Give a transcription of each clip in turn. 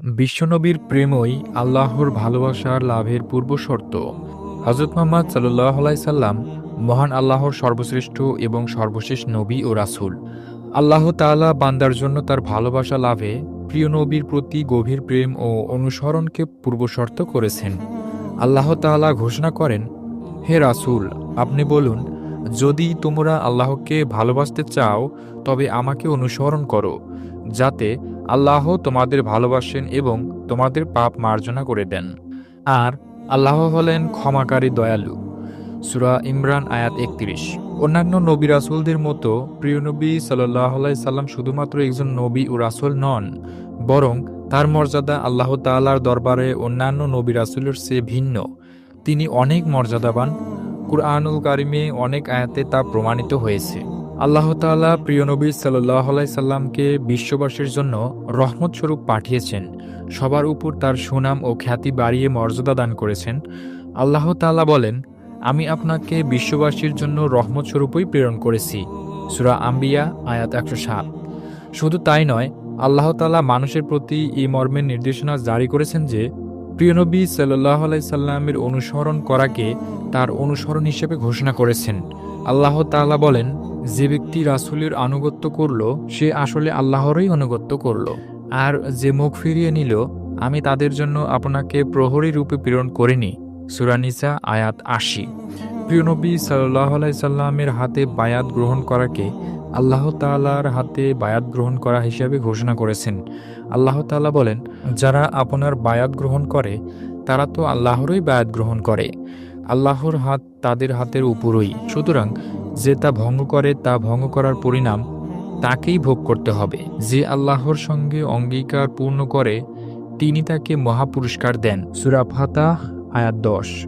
বিশ্বনবীর প্রেমই আল্লাহর ভালোবাসার লাভের পূর্বশর্ত হজরত মোহাম্মদ সাল্লাহ সাল্লাম মহান আল্লাহর সর্বশ্রেষ্ঠ এবং সর্বশেষ নবী ও রাসূল। আল্লাহ তাআলা বান্দার জন্য তার ভালোবাসা লাভে প্রিয় নবীর প্রতি গভীর প্রেম ও অনুসরণকে পূর্বশর্ত করেছেন। আল্লাহ তাআলা ঘোষণা করেন, হে রাসূল, আপনি বলুন, যদি তোমরা আল্লাহকে ভালোবাসতে চাও, তবে আমাকে অনুসরণ করো, যাতে আল্লাহ তোমাদের ভালোবাসেন এবং তোমাদের পাপ মার্জনা করে দেন। আর আল্লাহ হলেন ক্ষমাকারী দয়ালু। সুরা ইমরান আয়াত একত্রিশ। অন্যান্য নবী রাসুলদের মতো প্রিয় নবী সাল্লাহ সাল্লাম শুধুমাত্র একজন নবী ও রাসুল নন, বরং তার মর্যাদা আল্লাহ তাআলার দরবারে অন্যান্য নবী রাসুলের চেয়ে ভিন্ন। তিনি অনেক মর্যাদাবান। কুরআনুল কারিমে অনেক আয়াতে তা প্রমাণিত হয়েছে। আল্লাহ তাআলা প্রিয় নবী সাল্লাহ সাল্লামকে বিশ্ববাসীর জন্য রহমত স্বরূপ পাঠিয়েছেন। সবার উপর তার সুনাম ও খ্যাতি বাড়িয়ে মর্যাদা দান করেছেন। আল্লাহ তাআলা বলেন, আমি আপনাকে বিশ্ববাসীর জন্য রহমত স্বরূপই প্রেরণ করেছি। সুরা আম্বিয়া, আয়াত একশো সাত। শুধু তাই নয়, আল্লাহ তাআলা মানুষের প্রতি এই মর্মের নির্দেশনা জারি করেছেন যে প্রিয়নবী সাল্লাহ সাল্লামের অনুসরণ করাকে তার অনুসরণ হিসেবে ঘোষণা করেছেন। আল্লাহ তাআলা বলেন যে ব্যক্তি রাসুলের আনুগত্য করল, সে আসলে আল্লাহরই আনুগত্য করল। আর যে মুখ ফিরিয়ে নিল, আমি তাদের জন্য আপনাকে প্রহরী রূপে প্রেরণ করিনি। সুরানিসা আয়াত আশি। প্রিয়নবী সাল্লাহ সাল্লামের হাতে বায়াত গ্রহণ করাকে আল্লাহ তাআলার হাতে বায়াত গ্রহণ করা হিসাবে ঘোষণা করেছেন। আল্লাহ তাআলা বলেন, যারা আপনার বায়াত গ্রহণ করে, তারা তো আল্লাহরই বায়াত গ্রহণ করে। আল্লাহর হাত তাদের হাতের উপরই। সুতরাং যে তা ভঙ্গ করে তা ভঙ্গ করার পরিণাম, তাকেই ভোগ করতে হবে। যে আল্লাহর সঙ্গে অঙ্গীকার পূর্ণ করে, তিনি তাকে মহাপুরস্কার দেন। সুরা ফাতাহ, আয়াত দশ।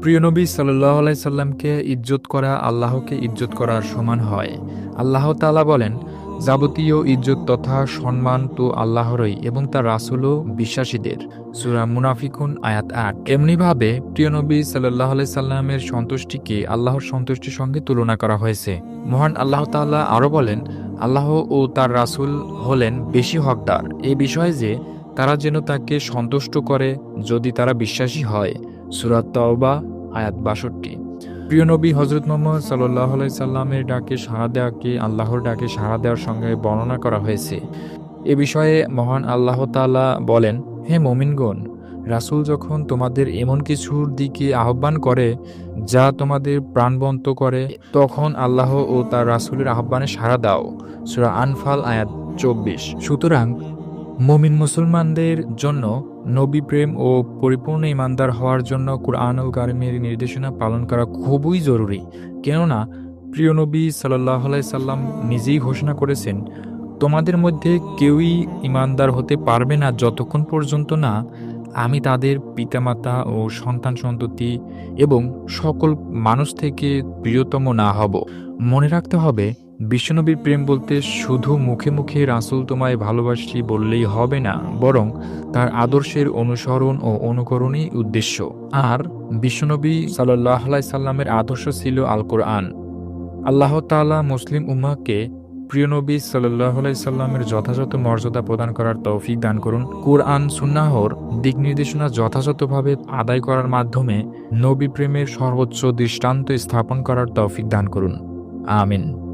প্রিয় নবী সাল্লাই সাল্লামকে ইজ্জত করা আল্লাহকে ইজ্জত করার সমান হয়। আল্লাহ তালা বলেন যাবতীয় ইজ্জত তথা সম্মান তো আল্লাহরই এবং তার রাসুলও বিশ্বাসীদের। সুরা মুনাফিকুন আয়াত আট। এমনিভাবে প্রিয় নবী সাল্লাহ সাল্লামের সন্তুষ্টিকে আল্লাহর সন্তুষ্টির সঙ্গে তুলনা করা হয়েছে। মহান আল্লাহ তাআলা আরও বলেন, আল্লাহ ও তার রাসূল হলেন বেশি হকদার। এ বিষয়ে যে তারা যেন তাকে সন্তুষ্ট করে যদি তারা বিশ্বাসী হয়। সুরাত তওবা আয়াত বাষট্টি। প্রিয় নবী হজরত মোহাম্মদ সাল্লাহ সাল্লামের ডাকে সাড়া দেওয়াকে, আল্লাহর ডাকে সাড়া দেওয়ার সঙ্গে বর্ণনা করা হয়েছে। এ বিষয়ে মহান আল্লাহ তাআলা বলেন, হে মোমিনগণ, রাসূল যখন তোমাদের এমন কিছুর দিকে আহ্বান করে, যা তোমাদের প্রাণবন্ত করে, তখন আল্লাহ ও তার রাসূলের আহ্বানে সাড়া দাও। সূরা আনফাল আয়াত চব্বিশ। সুতরাং মমিন মুসলমানদের জন্য নবী প্রেম ও পরিপূর্ণ ইমানদার হওয়ার জন্য কুরআনুল কারিমের নির্দেশনা পালন করা খুবই জরুরি। কেননা, প্রিয় নবী সাল্লাহ সাল্লাম নিজেই ঘোষণা করেছেন, তোমাদের মধ্যে কেউই ইমানদার হতে পারবে না যতক্ষণ পর্যন্ত না আমি তাদের পিতামাতা ও সন্তান সন্ততি এবং সকল মানুষ থেকে প্রিয়তম না হব। মনে রাখতে হবে বিশ্বনবীর প্রেম বলতে শুধু মুখে মুখে রাসুল তোমায় ভালোবাসি বললেই হবে না, বরং তার আদর্শের অনুসরণ ও অনুকরণই উদ্দেশ্য। আর বিশ্বনবী সাল্লাহ সাল্লামের আদর্শ ছিল আল কোরআন আল্লাহ তাআলা মুসলিম উম্মাহকে প্রিয় নবী সাল্লাহ সাল্লামের যথাযথ মর্যাদা প্রদান করার তৌফিক দান করুন। কোরআন সুন্নাহর দিক নির্দেশনা যথাযথভাবে আদায় করার মাধ্যমে নবী প্রেমের সর্বোচ্চ দৃষ্টান্ত স্থাপন করার তৌফিক দান করুন। আমিন।